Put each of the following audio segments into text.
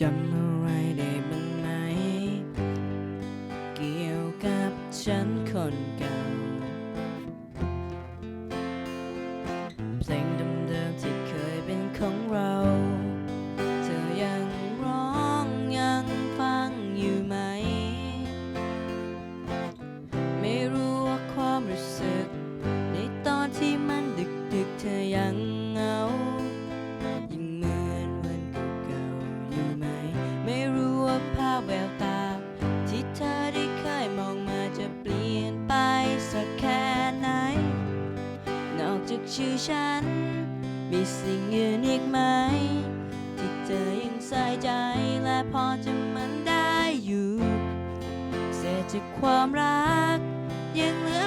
จำอะไรได้บ้างไหม เกี่ยวกับฉันคนเก่า จากชื่อฉัน มีสิ่งอื่นอีกไหม ที่เธอยังใส่ใจและพอจะมันได้อยู่ เศษจากความรักยังเหลือ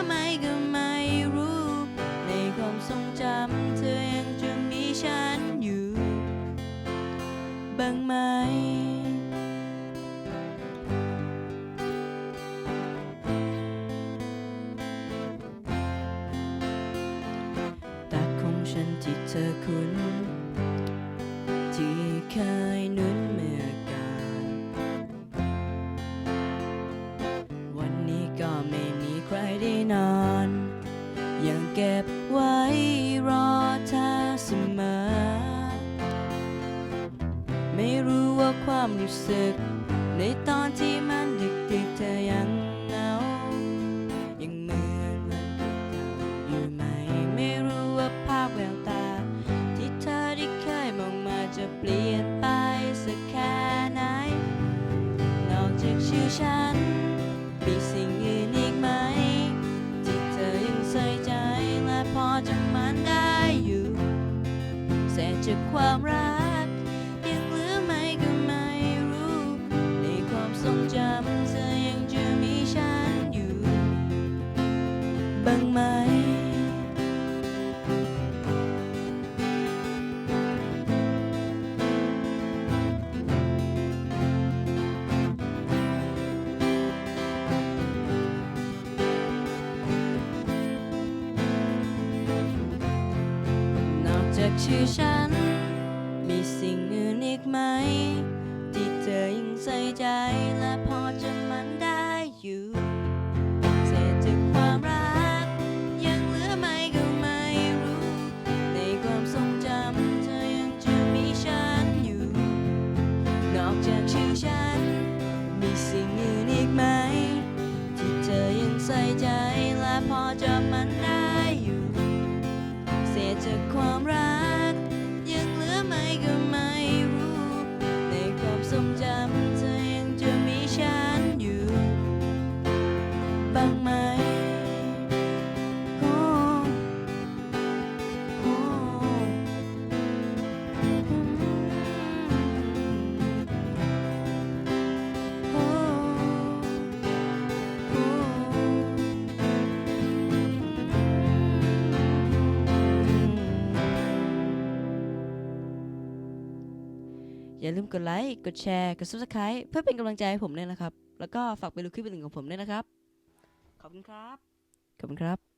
เธอคุ้น ที่เคยนุ่นเมื่อก่อนวันนี้ก็ไม่มีใครได้นอน ยังเก็บไว้รอเธอเสมอ ไม่รู้ว่าความรู้สึก ในตอนที่มันดึกๆเธอยัง บ้างไหม นอกจากชื่อฉัน มีสิ่งอื่นอีกไหม ที่เธอยังใส่ใจและพอ อยั อย่าลืมกดไลค์กดแชร์กด subscribe เพื่อเป็นกำลังใจให้ผมด้วยนะครับ แล้วก็ฝากไปดูคลิปอื่นๆของผมด้วยนะครับ ขอบคุณครับ ขอบคุณครับ